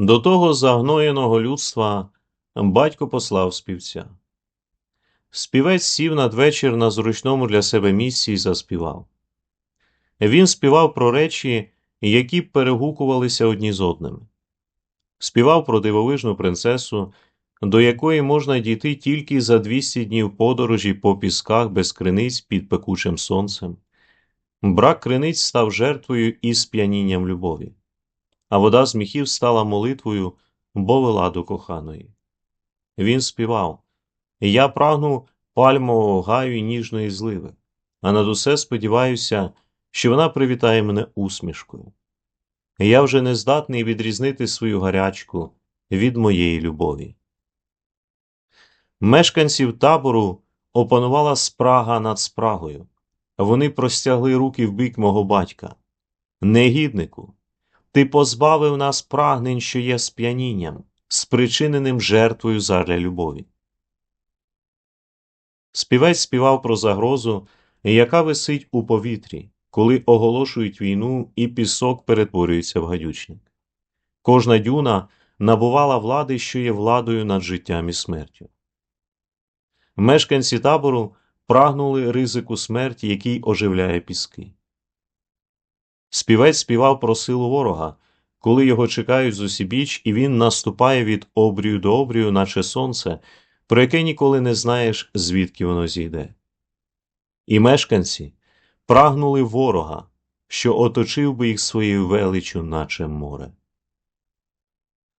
До того загноєного людства батько послав співця. Співець сів надвечір на зручному для себе місці і заспівав. Він співав про речі, які перегукувалися одні з одними. Співав про дивовижну принцесу, до якої можна дійти тільки за 200 днів подорожі по пісках без криниць під пекучим сонцем. Брак криниць став жертвою і сп'янінням любові, а вода з міхів стала молитвою, бо вела до коханої. Він співав Я прагну пальмового гаю й ніжної зливи, а над усе сподіваюся, що вона привітає мене усмішкою. Я вже не здатний відрізнити свою гарячку від моєї любові. Мешканців табору опанувала спрага над спрагою. Вони простягли руки в бік мого батька. Негіднику, ти позбавив нас прагнень, що є сп'янінням, спричиненим жертвою задля любові. Співець співав про загрозу, яка висить у повітрі, коли оголошують війну і пісок перетворюється в гадючник. Кожна дюна набувала влади, що є владою над життям і смертю. Мешканці табору прагнули ризику смерті, який оживляє піски. Співець співав про силу ворога, коли його чекають з усібіч, і він наступає від обрію до обрію, наче сонце, про яке ніколи не знаєш, звідки воно зійде. І мешканці прагнули ворога, що оточив би їх своєю величю, наче море.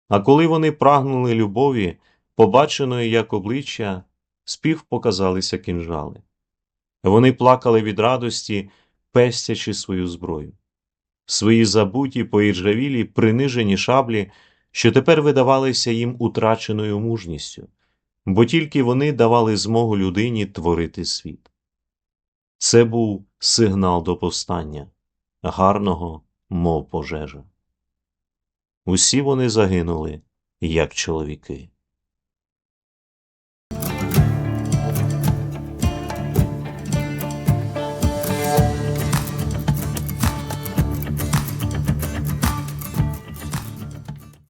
А коли вони прагнули любові, побаченої як обличчя, спів показалися кінжали. Вони плакали від радості, пестячи свою зброю. Свої забуті, поіржавілі, принижені шаблі, що тепер видавалися їм утраченою мужністю, бо тільки вони давали змогу людині творити світ. Це був сигнал до повстання, гарного, мов пожежа. Усі вони загинули, як чоловіки.